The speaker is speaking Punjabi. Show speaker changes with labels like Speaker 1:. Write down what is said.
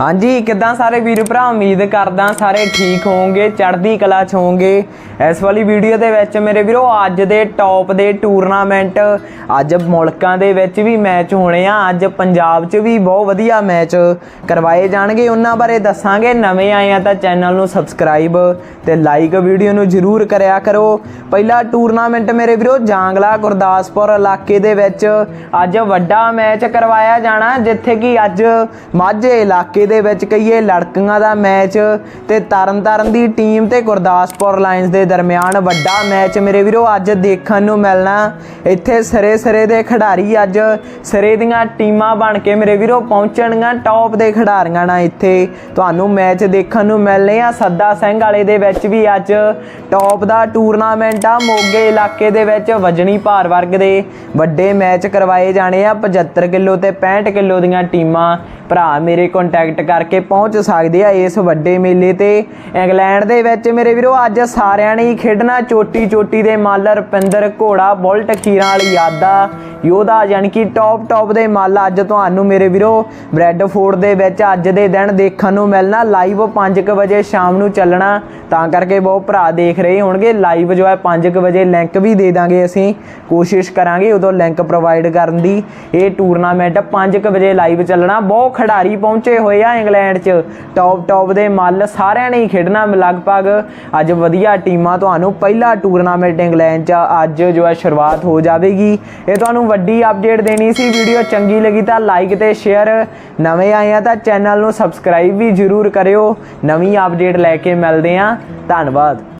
Speaker 1: ਹਾਂਜੀ, ਕਿੱਦਾਂ ਸਾਰੇ ਵੀਰ ਭਰਾ? ਉਮੀਦ ਕਰਦਾ ਸਾਰੇ ਠੀਕ ਹੋਵੋਗੇ, ਚੜ੍ਹਦੀ ਕਲਾ ਚ ਹੋਵੋਗੇ। ਇਸ ਵਾਲੀ ਵੀਡੀਓ ਦੇ ਵਿੱਚ ਮੇਰੇ ਵੀਰੋ, ਅੱਜ ਦੇ ਟੌਪ ਦੇ ਟੂਰਨਾਮੈਂਟ ਅੱਜ ਮੁਲਕਾਂ ਦੇ ਵਿੱਚ ਵੀ ਮੈਚ ਹੋਣੇ ਆ। ਅੱਜ ਪੰਜਾਬ 'ਚ ਵੀ ਬਹੁਤ ਵਧੀਆ ਮੈਚ ਕਰਵਾਏ ਜਾਣਗੇ। ਉਹਨਾਂ ਬਾਰੇ ਦੱਸਾਂਗੇ। ਨਵੇਂ ਆਏ ਆ ਤਾਂ ਚੈਨਲ ਨੂੰ ਸਬਸਕ੍ਰਾਈਬ ਤੇ ਲਾਈਕ ਵੀਡੀਓ ਨੂੰ ਜਰੂਰ ਕਰਿਆ ਕਰੋ। ਪਹਿਲਾ ਟੂਰਨਾਮੈਂਟ ਮੇਰੇ ਵੀਰੋ, ਜਾਂਗਲਾ ਗੁਰਦਾਸਪੁਰ ਇਲਾਕੇ ਦੇ ਵਿੱਚ ਅੱਜ ਵੱਡਾ ਮੈਚ ਕਰਵਾਇਆ ਜਾਣਾ, ਜਿੱਥੇ ਕਿ ਅੱਜ ਮਾਝੇ ਇਲਾਕੇ ਦੇ ਵਿੱਚ ਕਹੀਏ ਲੜਕੀਆਂ ਦਾ ਮੈਚ ਤੇ ਤਰਨਤਾਰਨ ਦੀ ਟੀਮ ਤੇ ਗੁਰਦਾਸਪੁਰ ਲਾਇਨਸ ਦੇ ਦਰਮਿਆਨ ਵੱਡਾ ਮੈਚ ਮੇਰੇ ਵੀਰੋ, ਅੱਜ ਦੇਖਣ ਨੂੰ ਮਿਲਣਾ। ਇੱਥੇ ਸਰੇ ਸਰੇ ਦੇ ਖਿਡਾਰੀ ਅੱਜ ਸਰੇ ਦੀਆਂ ਟੀਮਾਂ ਬਣ ਕੇ ਮੇਰੇ ਵੀਰੋ ਪਹੁੰਚਣਗੀਆਂ ਟੌਪ ਦੇ ਖਿਡਾਰੀਆਂ ਨਾਲ ਇੱਥੇ। ਤੁਹਾਨੂੰ ਮੈਚ ਦੇਖਣ ਨੂੰ ਮਿਲਨੇ ਆ। ਸੱਦਾ ਸਿੰਘ ਵਾਲੇ ਦੇ ਵਿੱਚ ਵੀ ਅੱਜ ਟੌਪ ਦਾ ਟੂਰਨਾਮੈਂਟ ਆ। ਮੋਗੇ ਇਲਾਕੇ ਦੇ ਵਿੱਚ ਵਜਣੀ ਭਾਰ ਵਰਗ ਦੇ ਵੱਡੇ ਮੈਚ ਕਰਵਾਏ ਜਾਣੇ ਆ। 75 ਕਿਲੋ ਤੇ 65 ਕਿਲੋ ਦੀਆਂ ਟੀਮਾਂ ਭਰਾ ਮੇਰੇ ਕੰਟੈਕਟ ਕਰਕੇ ਪਹੁੰਚ ਸਕਦੇ ਆ ਇਸ ਵੱਡੇ ਮੇਲੇ ਤੇ। ਇੰਗਲੈਂਡ ਦੇ ਵਿੱਚ ਮੇਰੇ ਵੀਰੋ, ਅੱਜ ਸਾਰਿਆਂ ਨੇ ਹੀ ਖੇਡਣਾ। ਚੋਟੀ ਚੋਟੀ ਦੇ ਮੱਲ ਰੁਪਿੰਦਰ ਘੋੜਾ ਬੁਲਟ ਖੀਰਾਂ ਵਾਲੀ ਯਾਦਾ। ਯੋਧਾ ਯਾਨੀ ਕਿ ਟੌਪ ਟੌਪ ਦੇ ਮੱਲ ਅੱਜ ਤੁਹਾਨੂੰ ਮੇਰੇ ਵੀਰੋ ਬ੍ਰੈਡਫੋਰਡ ਦੇ ਵਿੱਚ ਅੱਜ ਦੇ ਦਿਨ ਦੇਖਣ ਨੂੰ ਮਿਲਣਾ। ਲਾਈਵ 5:00 ਵਜੇ ਸ਼ਾਮ ਨੂੰ ਚੱਲਣਾ। ਤਾਂ ਕਰਕੇ ਬਹੁਤ ਭਰਾ ਦੇਖ ਰਹੇ ਹੋਣਗੇ। ਲਾਈਵ ਜੋ ਹੈ 5:00 ਵਜੇ ਲਿੰਕ ਵੀ ਦੇ ਦਾਂਗੇ ਅਸੀਂ। ਕੋਸ਼ਿਸ਼ ਕਰਾਂਗੇ ਉਦੋਂ ਲਿੰਕ ਪ੍ਰੋਵਾਈਡ ਕਰਨ ਦੀ। ਇਹ ਟੂਰਨਾਮੈਂਟ 5:00 ਵਜੇ ਲਾਈਵ ਚੱਲਣਾ। ਬਹੁਤ ਖਿਡਾਰੀ ਪਹੁੰਚੇ ਹੋਏ ਆ ਇੰਗਲੈਂਡ 'ਚ। ਟੌਪ ਟੌਪ ਦੇ ਮੱਲ ਸਾਰਿਆਂ ਨੇ ਹੀ ਖੇਡਣਾ। ਲਗਭਗ ਅੱਜ ਵਧੀਆ ਟੀਮਾਂ ਤੁਹਾਨੂੰ ਪਹਿਲਾ ਟੂਰਨਾਮੈਂਟ ਇੰਗਲੈਂਡ 'ਚ ਅੱਜ ਜੋ ਹੈ ਸ਼ੁਰੂਆਤ ਹੋ ਜਾਵੇਗੀ। ਇਹ ਤੁਹਾਨੂੰ ਵੱਡੀ ਅਪਡੇਟ ਦੇਣੀ ਸੀ ਵੀਡੀਓ ਚੰਗੀ ਲੱਗੀ ਤਾਂ ਲਾਈਕ ਤੇ ਸ਼ੇਅਰ ਨਵੇਂ ਆਏ ਆ ਤਾਂ ਚੈਨਲ ਨੂੰ ਸਬਸਕ੍ਰਾਈਬ ਵੀ ਜਰੂਰ ਕਰਿਓ। ਨਵੀਂ ਅਪਡੇਟ ਲੈ ਕੇ ਮਿਲਦੇ ਆ। ਧੰਨਵਾਦ।